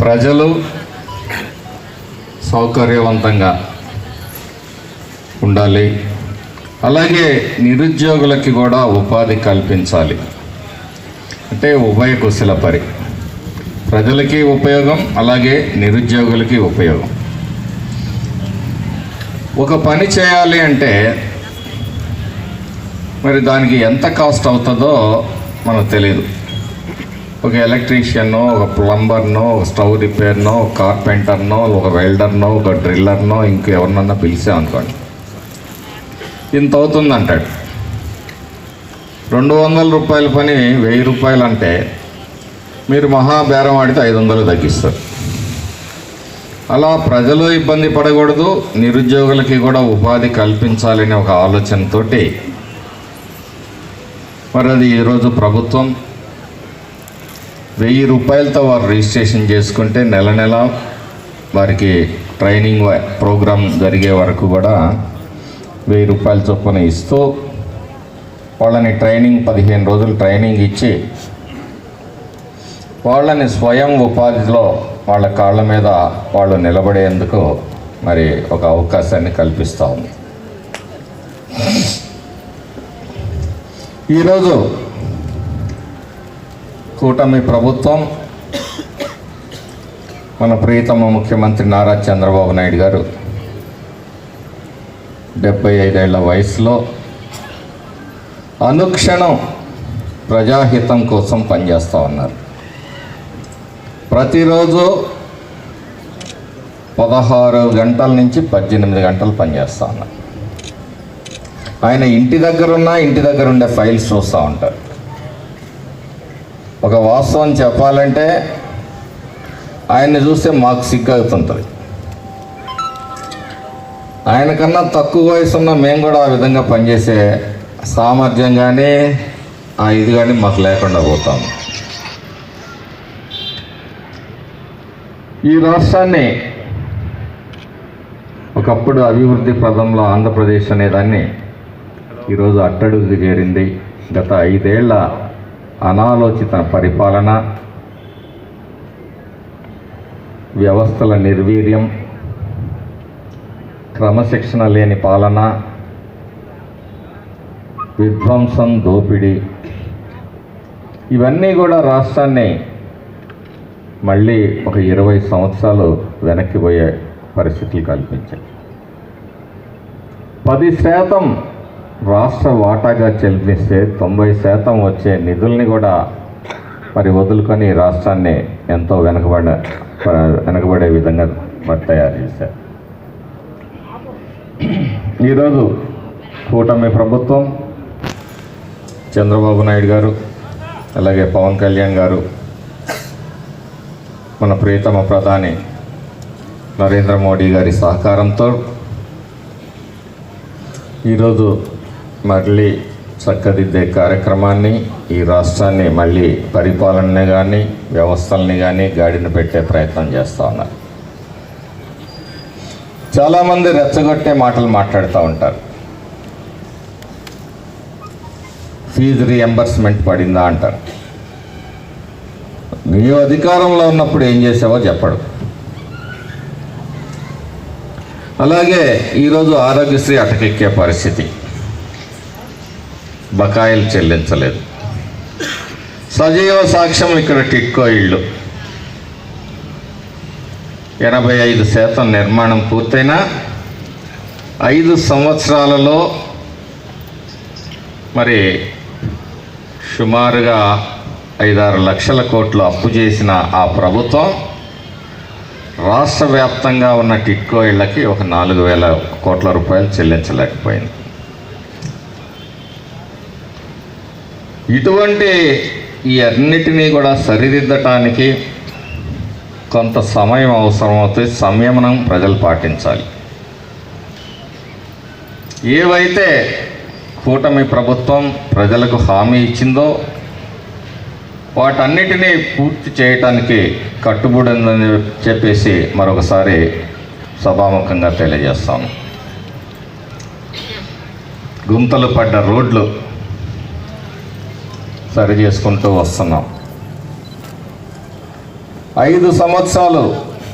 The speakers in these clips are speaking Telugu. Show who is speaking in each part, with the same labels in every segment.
Speaker 1: ప్రజలు సౌకర్యవంతంగా ఉండాలి. అలాగే నిరుద్యోగులకి కూడా ఉపాధి కల్పించాలి. అంటే ఉభయ కుశల పరి. ప్రజలకి ఉపయోగం అలాగే నిరుద్యోగులకి ఉపయోగం. ఒక పని చేయాలి అంటే మరి దానికి ఎంత కాస్ట్ అవుతుందో మనకు తెలియదు ఒక ఎలక్ట్రీషియన్నో ఒక ప్లంబర్నో ఒక స్టవ్ రిపేర్నో ఒక కార్పెంటర్నో ఒక వెల్డర్నో ఒక డ్రిల్లర్నో ఇంకెవరినన్నా పిలిచామనుకోండి ఇంత అవుతుంది అంటాడు రెండు వందల రూపాయల పని వెయ్యి రూపాయలు అంటే మీరు మహాబేరం ఆడితే ఐదు వందలు తగ్గిస్తారు. అలా ప్రజలు ఇబ్బంది పడకూడదు నిరుద్యోగులకి కూడా ఉపాధి కల్పించాలనే ఒక ఆలోచనతోటి. మరి అది ఈరోజు ప్రభుత్వం వెయ్యి రూపాయలతో వారు రిజిస్ట్రేషన్ చేసుకుంటే నెల నెల వారికి ట్రైనింగ్ ప్రోగ్రామ్ జరిగే వరకు కూడా వెయ్యి రూపాయల చొప్పున ఇస్తూ వాళ్ళని ట్రైనింగ్ పదిహేను రోజులు ట్రైనింగ్ ఇచ్చి వాళ్ళని స్వయం ఉపాధిలో వాళ్ళ కాళ్ళ మీద వాళ్ళు నిలబడేందుకు మరి ఒక అవకాశాన్ని కల్పిస్తూ ఉంది. ఈరోజు కూటమి ప్రభుత్వం మన ప్రియతమ ముఖ్యమంత్రి నారా చంద్రబాబు నాయుడు గారు డెబ్బై ఐదేళ్ళ వయసులో అనుక్షణం ప్రజాహితం కోసం పనిచేస్తూ ఉన్నారు. ప్రతిరోజు పదహారు గంటల నుంచి పద్దెనిమిది గంటలు పనిచేస్తూ ఉన్నారు. ఆయన ఇంటి దగ్గర ఉన్న ఇంటి దగ్గర ఉండే ఫైల్స్ చూస్తూ ఉంటారు. ఒక వాస్తవం చెప్పాలంటే ఆయన్ని చూస్తే మాకు సిగ్గు అవుతుంటుంది ఆయన కన్నా తక్కువ వయసు ఉన్న మేము కూడా ఆ విధంగా పనిచేసే సామర్థ్యం కానీ ఆ ఇది కానీ మాకు లేకుండా పోతాము ఈ రాష్ట్రాన్ని ఒకప్పుడు అభివృద్ధి పదంలో ఆంధ్రప్రదేశ్ అనేదాన్ని ఈరోజు అట్టడుగు చేరింది. గత ఐదేళ్ళ అనాలోచిత పరిపాలన వ్యవస్థల నిర్వీర్యం క్రమశిక్షణ లేని పాలన విధ్వంసం దోపిడీ. ఇవన్నీ కూడా రాష్ట్రాన్ని మళ్ళీ ఒక ఇరవై సంవత్సరాలు వెనక్కిపోయే పరిస్థితులు కల్పించాయి. పది శాతం రాష్ట్ర వాటాగా చెల్లిస్తే తొంభై శాతం వచ్చే నిధుల్ని కూడా మరి వదులుకొని రాష్ట్రాన్ని ఎంతో వెనకబడ వెనకబడే విధంగా మరి తయారు చేశారు. ఈరోజు కూటమి ప్రభుత్వం చంద్రబాబు నాయుడు గారు అలాగే పవన్ కళ్యాణ్ గారు మన ప్రియతమ ప్రధాని నరేంద్ర మోడీ గారి సహకారంతో ఈరోజు మళ్ళీ చక్కదిద్దే కార్యక్రమాన్ని ఈ రాష్ట్రాన్ని మళ్ళీ పరిపాలనని కానీ వ్యవస్థల్ని కానీ గాడిన పెట్టే ప్రయత్నం చేస్తూ ఉన్నారు చాలామంది రెచ్చగొట్టే మాటలు మాట్లాడుతూ ఉంటారు. ఫీజు రియంబర్స్మెంట్ పడిందా అంటారు. నీవు అధికారంలో ఉన్నప్పుడు ఏం చేసావో చెప్పడు. అలాగే ఈరోజు ఆరోగ్యశ్రీ అటకెక్కే పరిస్థితి. బకాయిలు చెల్లించలేదు. సజీవ సాక్ష్యం ఇక్కడ టిట్కో ఇళ్ళు. ఎనభై ఐదు శాతం నిర్మాణం పూర్తయినా ఐదు సంవత్సరాలలో మరి సుమారుగా ఐదారు లక్షల కోట్లు అప్పు చేసిన ఆ ప్రభుత్వం రాష్ట్ర వ్యాప్తంగా ఉన్న టిట్కో ఇళ్ళకి ఒక నాలుగు వేల కోట్ల రూపాయలు చెల్లించలేకపోయింది. ఇటువంటి ఈ అన్నిటినీ కూడా సరిదిద్దటానికి కొంత సమయం అవసరమవుతుంది సంయమనం ప్రజలు పాటించాలి. ఏవైతే కూటమి ప్రభుత్వం ప్రజలకు హామీ ఇచ్చిందో వాటన్నిటినీ పూర్తి చేయటానికి కట్టుబడిందని చెప్పేసి మరొకసారి సభాముఖంగా తెలియజేస్తాను. గుంతలు పడ్డ రోడ్లు సరి చేసుకుంటూ వస్తున్నాం. ఐదు సంవత్సరాలు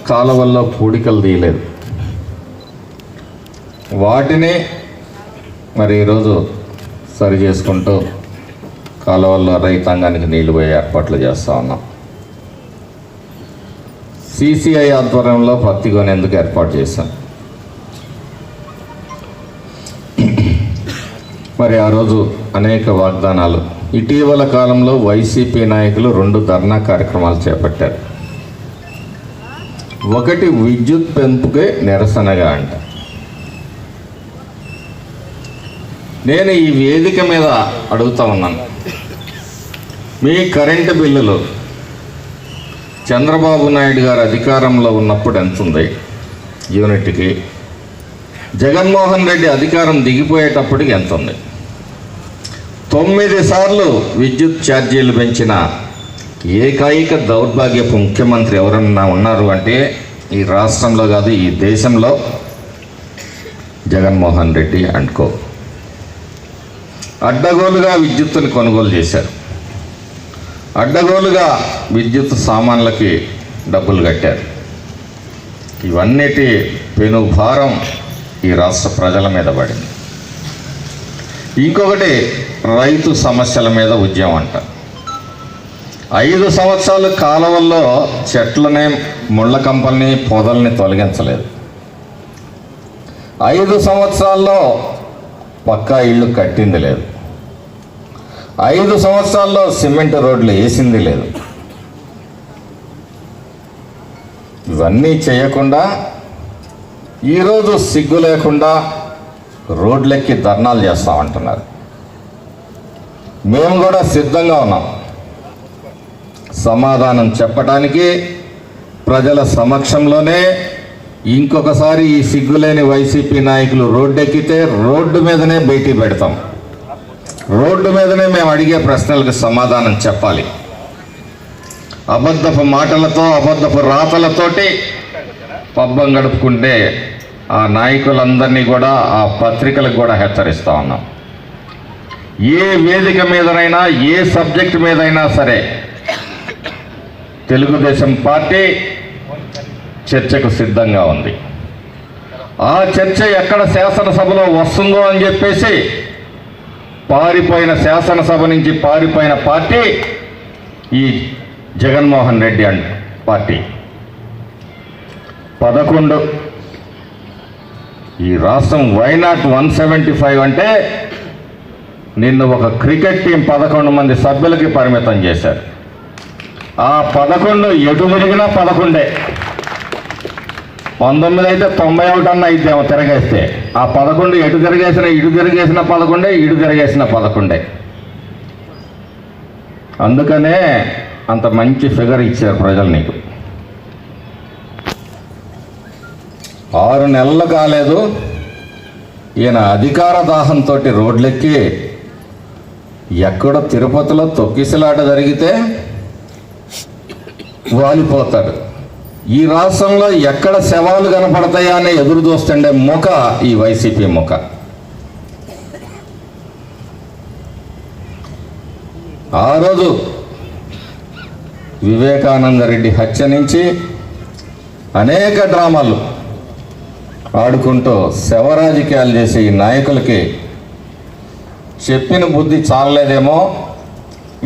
Speaker 1: కాలువల్లో పూడికలు తీయలేదు. వాటిని మరి ఈరోజు సరి చేసుకుంటూ కాలువల్లో రైతాంగానికి నీళ్ళు పోయే ఏర్పాట్లు చేస్తూ ఉన్నాం. సిసిఐ ఆధ్వర్యంలో పత్తి కొనేందుకు ఏర్పాటు చేశాం. మరి ఆ రోజు అనేక వాగ్దానాలు ఇటీవల కాలంలో వైసీపీ నాయకులు రెండు ధర్నా కార్యక్రమాలు చేపట్టారు. ఒకటి విద్యుత్ పెంపుకే నిరసనగా అంట. నేను ఈ వేదిక మీద అడుగుతా ఉన్నాను. మీ కరెంటు బిల్లులు చంద్రబాబు నాయుడు గారు అధికారంలో ఉన్నప్పుడు ఎంత ఉంది? యూనిట్కి? జగన్మోహన్ రెడ్డి అధికారం దిగిపోయేటప్పటికి ఎంత ఉంది? తొమ్మిది సార్లు విద్యుత్ ఛార్జీలు పెంచిన ఏకైక దౌర్భాగ్యపు ముఖ్యమంత్రి ఎవరన్నా ఉన్నారు అంటే ఈ రాష్ట్రంలో కాదు ఈ దేశంలో జగన్మోహన్ రెడ్డి అండ్కో అడ్డగోలుగా విద్యుత్తుని కొనుగోలు చేశారు. అడ్డగోలుగా విద్యుత్ సామాన్లకి డబ్బులు కట్టారు. ఇవన్నిటి పెను భారం ఈ రాష్ట్ర ప్రజల మీద పడింది. ఇంకొకటి రైతు సమస్యల మీద ఉద్యమం అంట. ఐదు సంవత్సరాలు కాలువల్లో చెట్లనే ముళ్ళ కంపల్ని పొదల్ని తొలగించలేదు. ఐదు సంవత్సరాల్లో పక్కా ఇళ్ళు కట్టింది లేదు. ఐదు సంవత్సరాల్లో సిమెంట్ రోడ్లు వేసింది లేదు. ఇవన్నీ చేయకుండా ఈరోజు సిగ్గు లేకుండా రోడ్లెక్కి ధర్నాలు చేస్తామంటున్నారు. మేము కూడా సిద్ధంగా ఉన్నాం. సమాధానం చెప్పడానికి ప్రజల సమక్షంలోనే ఇంకొకసారి ఈ సిగ్గులేని వైసీపీ నాయకులు రోడ్డెక్కితే రోడ్డు మీదనే భేటీ పెడతాం. రోడ్డు మీదనే మేము అడిగే ప్రశ్నలకు సమాధానం చెప్పాలి. అబద్ధపు మాటలతో అబద్ధపు రాతలతోటి పబ్బం గడుపుకుంటే ఆ నాయకులందరినీ కూడా ఆ పత్రికలకు కూడా హెచ్చరిస్తూ ఉన్నాం. ఏ వేదిక మీదనైనా ఏ సబ్జెక్ట్ మీదైనా సరే తెలుగుదేశం పార్టీ చర్చకు సిద్ధంగా ఉంది. ఆ చర్చ ఎక్కడ శాసనసభలో వస్తుందో అని చెప్పేసి పారిపోయిన శాసనసభ నుంచి పారిపోయిన పార్టీ ఈ జగన్మోహన్ రెడ్డి అండ్ పార్టీ. పదకొండు. ఈ రాష్ట్రం వైనాట్ వన్ సెవెంటీ ఫైవ్ అంటే నిన్న ఒక క్రికెట్ టీం పదకొండు మంది సభ్యులకి పరిమితం చేశారు ఆ పదకొండు ఎటు తిరిగినా పదకొండే. పంతొమ్మిది అయితే తొంభై ఒకటి అన్న అయితేమో తిరగేస్తే ఆ పదకొండు ఎటు తిరగేసిన ఇటు తిరగేసిన పదకొండే ఇటు తిరగేసిన పదకొండే. అందుకనే అంత మంచి ఫిగర్ ఇచ్చారు ప్రజలు నీకు. ఆరు నెలలు కాలేదు ఈయన అధికార దాహంతో రోడ్లెక్కి ఎక్కడో తిరుపతిలో తొక్కిసలాట జరిగితే వాలిపోతాడు. ఈ రాష్ట్రంలో ఎక్కడ శవాలు కనపడతాయా అనే ఎదురు చూస్తుండే ముఖ ఈ వైసీపీ ముఖ ఆ రోజు వివేకానంద రెడ్డి హత్య నుంచి అనేక డ్రామాలు ఆడుకుంటూ శవ రాజకీయాలు చేసే ఈ నాయకులకి చెప్పిన బుద్ధి చాలలేదేమో.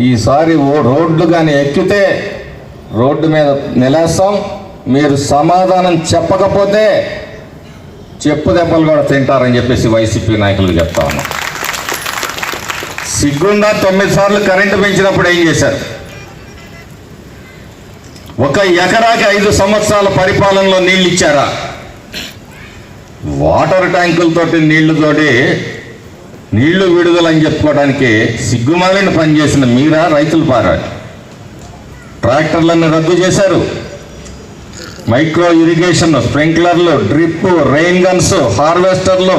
Speaker 1: ఈసారి ఓ రోడ్లు కానీ ఎక్కితే రోడ్డు మీద నిలేస్తాం. మీరు సమాధానం చెప్పకపోతే చెప్పు దెబ్బలు కూడా తింటారని చెప్పేసి వైసీపీ నాయకులు చెప్తా ఉన్నాం సిగ్గుండా తొమ్మిది సార్లు కరెంటు పెంచినప్పుడు ఏం చేశారు? ఒక ఎకరాకి ఐదు సంవత్సరాల పరిపాలనలో నీళ్ళు ఇచ్చారా? వాటర్ ట్యాంకులతోటి నీళ్ళతోటి నీళ్ళు విడుదలని చెప్పుకోవడానికి సిగ్గుమాలిన పనిచేసిన మీరా రైతులు పారా ట్రాక్టర్లను రద్దు చేశారు. మైక్రో ఇరిగేషన్ స్ప్రింక్లర్లు డ్రిప్ రెయిన్ గన్స్ హార్వెస్టర్లు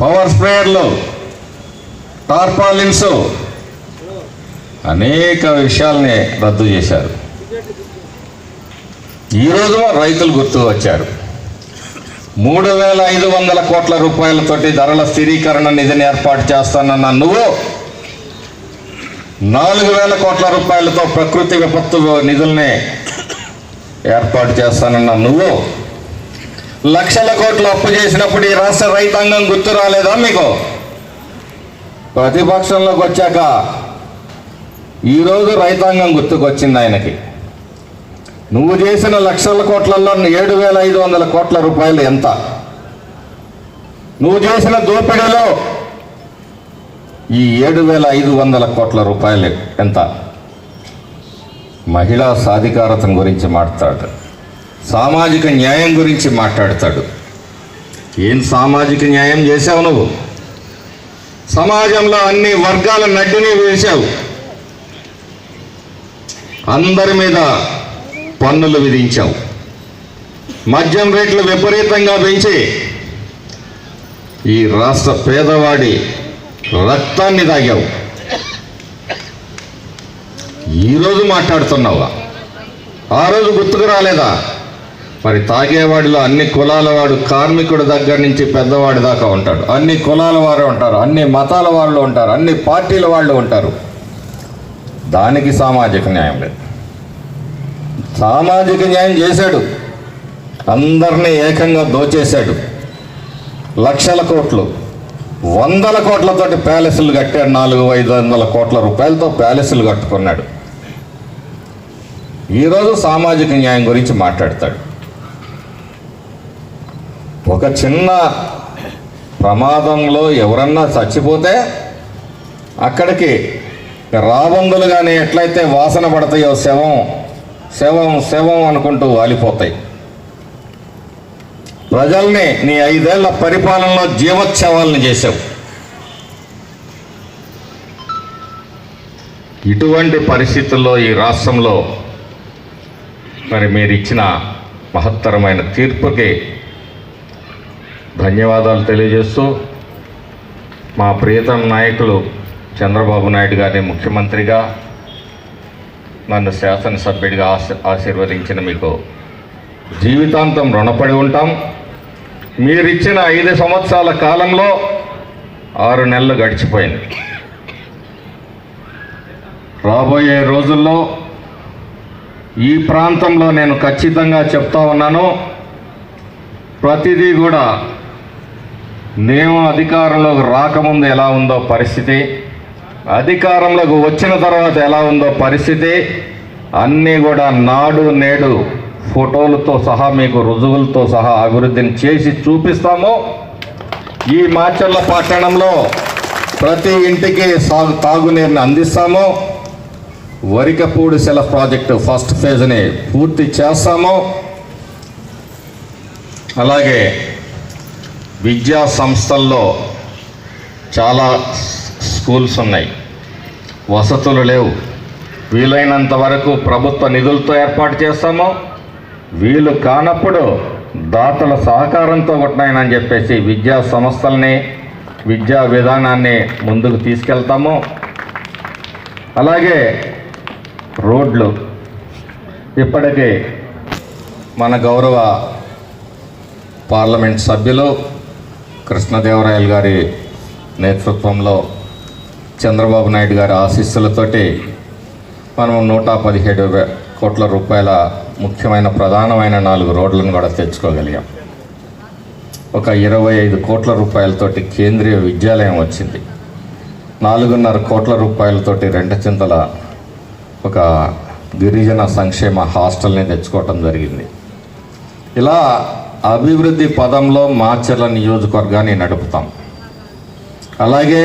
Speaker 1: పవర్ స్ప్రేయర్లు టార్పాలిన్స్ అనేక విషయాల్ని రద్దు చేశారు. ఈరోజు రైతులు గుర్తు వచ్చారు. మూడు వేల ఐదు వందల కోట్ల రూపాయలతోటి ధరల స్థిరీకరణ నిధిని ఏర్పాటు చేస్తానన్న నువ్వు నాలుగు వేల కోట్ల రూపాయలతో ప్రకృతి విపత్తు నిధుల్ని ఏర్పాటు చేస్తానన్న నువ్వు లక్షల కోట్లు అప్పు చేసినప్పుడు ఈ రాష్ట్ర రైతాంగం గుర్తు రాలేదా మీకు? ప్రతిపక్షంలోకి వచ్చాక ఈరోజు రైతాంగం గుర్తుకొచ్చింది ఆయనకి. నువ్వు చేసిన లక్షల కోట్లలో ఏడు వేల ఐదు వందల కోట్ల రూపాయలు ఎంత? నువ్వు చేసిన దోపిడీలో ఈ ఏడు వేల ఐదు వందల కోట్ల రూపాయలు ఎంత? మహిళా సాధికారతం గురించి మాట్లాడు. సామాజిక న్యాయం గురించి మాట్లాడతాడు. ఏం సామాజిక న్యాయం చేశావు నువ్వు? సమాజంలో అన్ని వర్గాల నడ్డిని వేశావు. అందరి మీద పన్నులు విధించాం. మద్యం రేట్లు విపరీతంగా పెంచి ఈ రాష్ట్ర పేదవాడి రక్తాన్ని తాగావు ఈరోజు మాట్లాడుతున్నావా? ఆ రోజు గుర్తుకు రాలేదా? మరి తాగేవాడిలో అన్ని కులాల వాడు కార్మికుడి దగ్గర నుంచి పెద్దవాడి దాకా ఉంటాడు. అన్ని కులాల వారు ఉంటారు. అన్ని మతాల వాళ్ళు ఉంటారు. అన్ని పార్టీల వాళ్ళు ఉంటారు. దానికి సామాజిక న్యాయం లేదు. సామాజిక న్యాయం చేశాడు. అందరినీ ఏకంగా దోచేశాడు. లక్షల కోట్లు వందల కోట్లతోటి ప్యాలెస్లు కట్టాడు. నాలుగు ఐదు వందల కోట్ల రూపాయలతో ప్యాలెస్లు కట్టుకున్నాడు. ఈరోజు సామాజిక న్యాయం గురించి మాట్లాడతాడు. ఒక చిన్న ప్రమాదంలో ఎవరన్నా చచ్చిపోతే అక్కడికి రాబందులు కానీ ఎట్లయితే వాసన పడతాయో శవం శవం శవం అనుకుంటూ వాలిపోతాయి. ప్రజల్ని నీ ఐదేళ్ళ పరిపాలనలో జీవోత్సవాలను చేశావు. ఇటువంటి పరిస్థితుల్లో ఈ రాష్ట్రంలో మరి మీరు ఇచ్చిన మహత్తరమైన తీర్పుకి ధన్యవాదాలు తెలియజేస్తూ మా ప్రియతమ నాయకులు చంద్రబాబు నాయుడు గారిని ముఖ్యమంత్రిగా నన్ను శాసనసభ్యుడిగా ఆశీ ఆశీర్వదించిన మీకు జీవితాంతం రుణపడి ఉంటాం. మీరిచ్చిన ఐదు సంవత్సరాల కాలంలో ఆరు నెలలు గడిచిపోయింది. రాబోయే రోజుల్లో ఈ ప్రాంతంలో నేను ఖచ్చితంగా చెప్తా ఉన్నాను ప్రతిదీ కూడా నేను అధికారంలోకి రాకముందు ఎలా ఉందో పరిస్థితి అధికారంలోకి వచ్చిన తర్వాత ఎలా ఉందో పరిస్థితి? అన్నీ కూడా నాడు నేడు ఫోటోలతో సహా మీకు రుజువులతో సహా అభివృద్ధిని చేసి చూపిస్తాము. ఈ మాచర్ల పట్టణంలో ప్రతి ఇంటికి సాగు తాగునీరుని అందిస్తాము. వరికపూడి సెల ప్రాజెక్టు ఫస్ట్ ఫేజ్ని పూర్తి చేస్తాము. అలాగే విద్యా సంస్థల్లో చాలా స్కూల్స్ ఉన్నాయి. వసతులు లేవు. వీలైనంత వరకు ప్రభుత్వ నిధులతో ఏర్పాటు చేస్తాము. వీలు కానప్పుడు దాతల సహకారంతో కొట్టినాయనని చెప్పేసి విద్యా సంస్థల్ని విద్యా విధానాన్ని ముందుకు తీసుకెళ్తాము. అలాగే రోడ్లు. ఇప్పటికీ మన గౌరవ పార్లమెంట్ సభ్యులు కృష్ణదేవరాయలు గారి నేతృత్వంలో చంద్రబాబు నాయుడు గారి ఆశీస్సులతోటి మనం నూట పదిహేడు కోట్ల రూపాయల ముఖ్యమైన ప్రధానమైన నాలుగు రోడ్లను కూడా తెచ్చుకోగలిగాం. ఒక ఇరవై ఐదు కోట్ల రూపాయలతోటి కేంద్రీయ విద్యాలయం వచ్చింది. నాలుగున్నర కోట్ల రూపాయలతోటి రెండు చింతల ఒక గిరిజన సంక్షేమ హాస్టల్ని తెచ్చుకోవటం జరిగింది. ఇలా అభివృద్ధి పదంలో మాచర్ల నియోజకవర్గాన్ని నడుపుతాం. అలాగే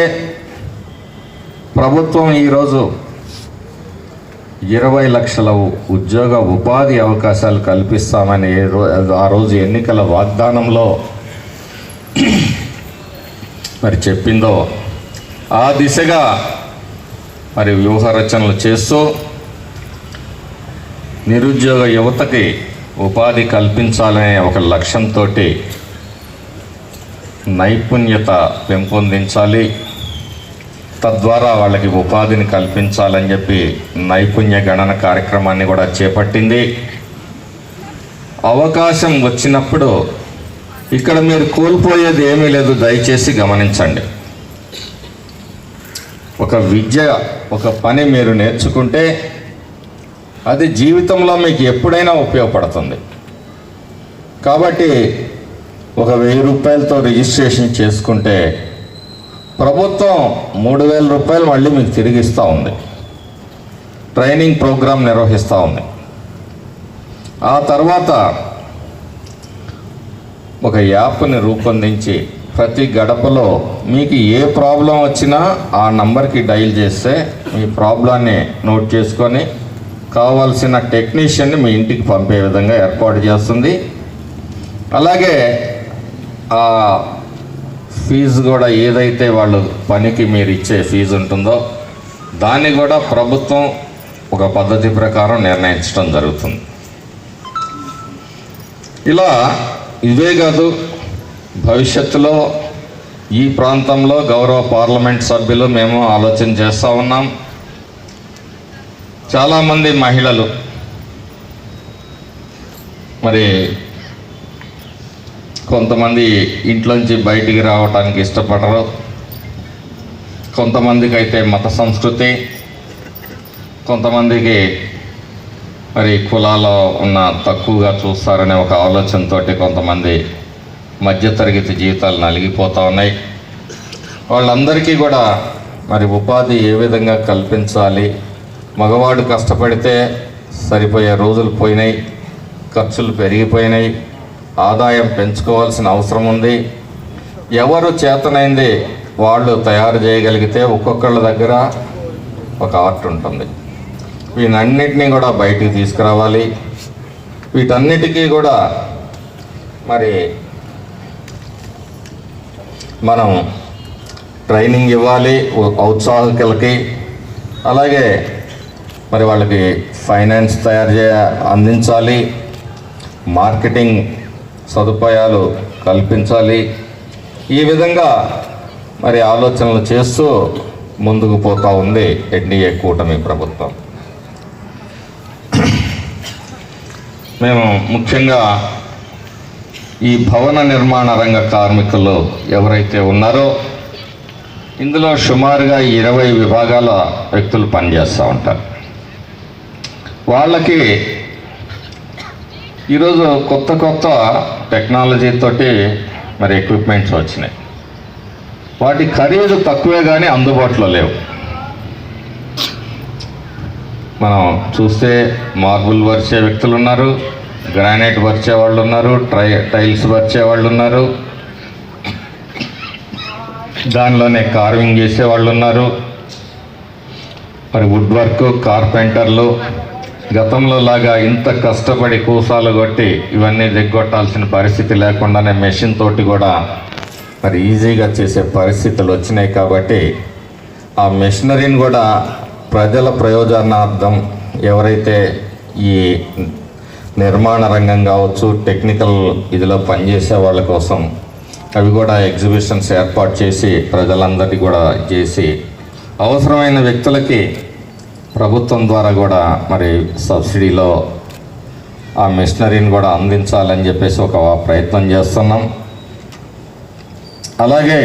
Speaker 1: ప్రభుత్వం ఈరోజు ఇరవై లక్షల ఉద్యోగ ఉపాధి అవకాశాలు కల్పిస్తామని ఆ రోజు ఎన్నికల వాగ్దానంలో మరి చెప్పిందో ఆ దిశగా మరి వ్యూహ రచనలు చేస్తూ నిరుద్యోగ యువతకి ఉపాధి కల్పించాలనే ఒక లక్ష్యంతో నైపుణ్యత పెంపొందించాలి. తద్వారా వాళ్ళకి ఉపాధిని కల్పించాలని చెప్పి నైపుణ్య గణన కార్యక్రమాన్ని కూడా చేపట్టింది. అవకాశం వచ్చినప్పుడు ఇక్కడ మీరు కోల్పోయేది ఏమీ లేదు దయచేసి గమనించండి. ఒక విద్య ఒక పని మీరు నేర్చుకుంటే అది జీవితంలో మీకు ఎప్పుడైనా ఉపయోగపడుతుంది. కాబట్టి ఒక వెయ్యి రూపాయలతో రిజిస్ట్రేషన్ చేసుకుంటే ప్రభుత్వం మూడు వేల రూపాయలు మళ్ళీ మీకు తిరిగి ఇస్తూ ఉంది. ట్రైనింగ్ ప్రోగ్రాం నిర్వహిస్తూ ఉంది. ఆ తర్వాత ఒక యాప్ని రూపొందించి ప్రతి గడపలో మీకు ఏ ప్రాబ్లం వచ్చినా ఆ నంబర్కి డైల్ చేస్తే మీ ప్రాబ్లాన్ని నోట్ చేసుకొని కావాల్సిన టెక్నీషియన్ని మీ ఇంటికి పంపే విధంగా ఏర్పాటు చేస్తుంది. అలాగే ఆ ఫీజు కూడా ఏదైతే వాళ్ళు పనికి మీరు ఇచ్చే ఫీజు ఉంటుందో దాన్ని కూడా ప్రభుత్వం ఒక పద్ధతి ప్రకారం నిర్ణయించడం జరుగుతుంది. ఇలా ఇవే కాదు భవిష్యత్తులో ఈ ప్రాంతంలో గౌరవ పార్లమెంట్ సభ్యులు మేము ఆలోచన చేస్తూ ఉన్నాం. చాలామంది మహిళలు మరి కొంతమంది ఇంట్లోంచి బయటికి రావడానికి ఇష్టపడరు. కొంతమందికి అయితే మత సంస్కృతి కొంతమందికి మరి కులాలో ఉన్న తక్కువగా చూస్తారనే ఒక ఆలోచనతోటి కొంతమంది మధ్యతరగతి జీవితాలు నలిగిపోతూ ఉన్నాయి. వాళ్ళందరికీ కూడా మరి ఉపాధి ఏ విధంగా కల్పించాలి మగవాడు కష్టపడితే సరిపోయే రోజులు పోయినాయి ఖర్చులు పెరిగిపోయినాయి ఆదాయం పెంచుకోవాల్సిన అవసరం ఉంది. ఎవరు చేతనైంది వాళ్ళు తయారు చేయగలిగితే ఒక్కొక్కళ్ళ దగ్గర ఒక ఆర్ట్ ఉంటుంది. వీటన్నిటినీ కూడా బయటికి తీసుకురావాలి. వీటన్నిటికీ కూడా మరి మనం ట్రైనింగ్ ఇవ్వాలి ఔత్సాహికులకి. అలాగే మరి వాళ్ళకి ఫైనాన్స్ తయారు చేయ అందించాలి. మార్కెటింగ్ సదుపాయాలు కల్పించాలి. ఈ విధంగా మరి ఆలోచనలు చేస్తూ ముందుకు పోతూ ఉంది ఎన్డీఏ కూటమి ప్రభుత్వం. మేము ముఖ్యంగా ఈ భవన నిర్మాణ రంగ కార్మికులు ఎవరైతే ఉన్నారో ఇందులో సుమారుగా ఇరవై విభాగాల వ్యక్తులు పనిచేస్తూ ఉంటారు. వాళ్ళకి ఈరోజు కొత్త కొత్త టెక్నాలజీ తోటి మరి ఎక్విప్మెంట్స్ వచ్చినాయి. వాటి ఖరీదు తక్కువే కానీ అందుబాటులో లేవు. మనం చూస్తే మార్బుల్ పరిచే వ్యక్తులు ఉన్నారు గ్రానైట్ పరిచే వాళ్ళు ఉన్నారు ట్రై టైల్స్ పరిచే వాళ్ళు ఉన్నారు. దానిలోనే కార్వింగ్ చేసే వాళ్ళు ఉన్నారు. మరి వుడ్ వర్క్ కార్పెంటర్లు గతంలో లాగా ఇంత కష్టపడి కూసాలు కొట్టి ఇవన్నీ దిగ్గొట్టాల్సిన పరిస్థితి లేకుండానే మెషిన్ తోటి కూడా మరి ఈజీగా చేసే పరిస్థితులు వచ్చినాయి కాబట్టి ఆ మెషినరీని కూడా ప్రజల ప్రయోజనార్థం ఎవరైతే ఈ నిర్మాణ రంగం కావచ్చు టెక్నికల్ ఇదిలో పనిచేసే వాళ్ళ కోసం అవి కూడా ఎగ్జిబిషన్స్ ఏర్పాటు చేసి ప్రజలందరికీ కూడా చేసి అవసరమైన వ్యక్తులకి ప్రభుత్వం ద్వారా కూడా మరి సబ్సిడీలో ఆ మిషనరీని కూడా అందించాలని చెప్పేసి ఒక ప్రయత్నం చేస్తున్నాం. అలాగే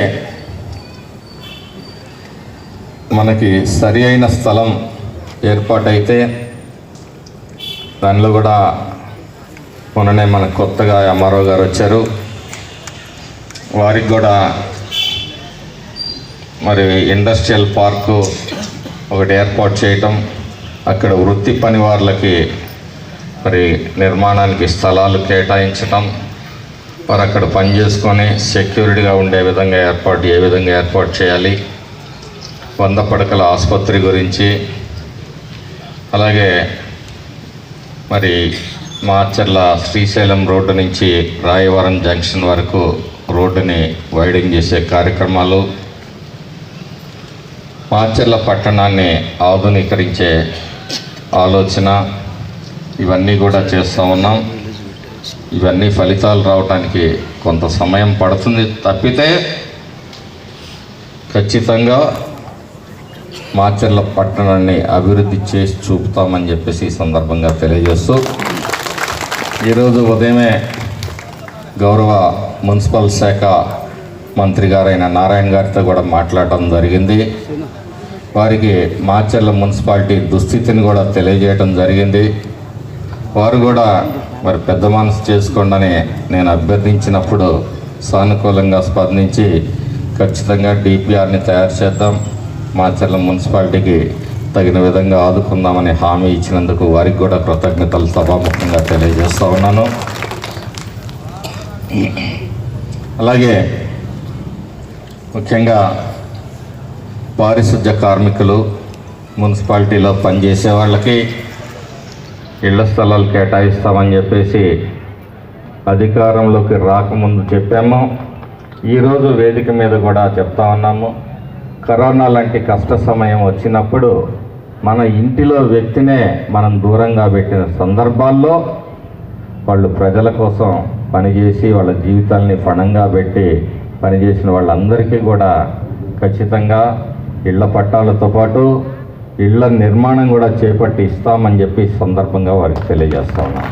Speaker 1: మనకి సరి అయిన స్థలం ఏర్పాటైతే దానిలో కూడా మొన్ననే మన కొత్తగా ఎంఆర్ఓ గారు వచ్చారు. వారికి కూడా మరి ఇండస్ట్రియల్ పార్కు ఒకటి ఏర్పాటు చేయటం అక్కడ వృత్తి పని వాళ్ళకి మరి నిర్మాణానికి స్థలాలు కేటాయించటం వారు అక్కడ పని చేసుకొని సెక్యూరిటీగా ఉండే విధంగా ఏర్పాటు ఏ విధంగా ఏర్పాటు చేయాలి వంద పడకల ఆసుపత్రి గురించి అలాగే మరి మార్చర్ల శ్రీశైలం రోడ్డు నుంచి రాయవరం జంక్షన్ వరకు రోడ్డుని వైడింగ్ చేసే కార్యక్రమాలు మాచర్ల పట్టణాన్ని ఆధునీకరించే ఆలోచన ఇవన్నీ కూడా చేస్తూ ఉన్నాం. ఇవన్నీ ఫలితాలు రావడానికి కొంత సమయం పడుతుంది తప్పితే ఖచ్చితంగా మాచర్ల పట్టణాన్ని అభివృద్ధి చేసి చూపుతామని చెప్పేసి ఈ సందర్భంగా తెలియజేస్తూ ఈరోజు ఉదయమే గౌరవ మున్సిపల్ శాఖ మంత్రి గారైన నారాయణ గారితో కూడా మాట్లాడటం జరిగింది. వారికి మాచర్ల మున్సిపాలిటీ దుస్థితిని కూడా తెలియజేయడం జరిగింది. వారు కూడా మరి పెద్ద మనసు చేసుకోండి నేను అభ్యర్థించినప్పుడు సానుకూలంగా స్పందించి ఖచ్చితంగా డిపిఆర్ని తయారు చేద్దాం మాచర్ల మున్సిపాలిటీకి తగిన విధంగా ఆదుకుందామని హామీ ఇచ్చినందుకు వారికి కూడా కృతజ్ఞతలు సభాముఖంగా తెలియజేస్తూ ఉన్నాను. అలాగే ముఖ్యంగా పారిశుద్ధ్య కార్మికులు మున్సిపాలిటీలో పనిచేసే వాళ్ళకి ఇళ్ళ స్థలాలు కేటాయిస్తామని చెప్పేసి అధికారంలోకి రాకముందు చెప్పాము. ఈరోజు వేదిక మీద కూడా చెప్తా ఉన్నాము. కరోనా లాంటి కష్ట సమయం వచ్చినప్పుడు మన ఇంటిలో వ్యక్తినే మనం దూరంగా పెట్టిన సందర్భాల్లో వాళ్ళు ప్రజల కోసం పనిచేసి వాళ్ళ జీవితాల్ని పణంగా పెట్టి పనిచేసిన వాళ్ళందరికీ కూడా ఖచ్చితంగా ఇళ్ళ పట్టాలతో పాటు ఇళ్ళ నిర్మాణం కూడా చేపట్టి ఇస్తామని చెప్పి సందర్భంగా వారికి తెలియజేస్తా ఉన్నాం.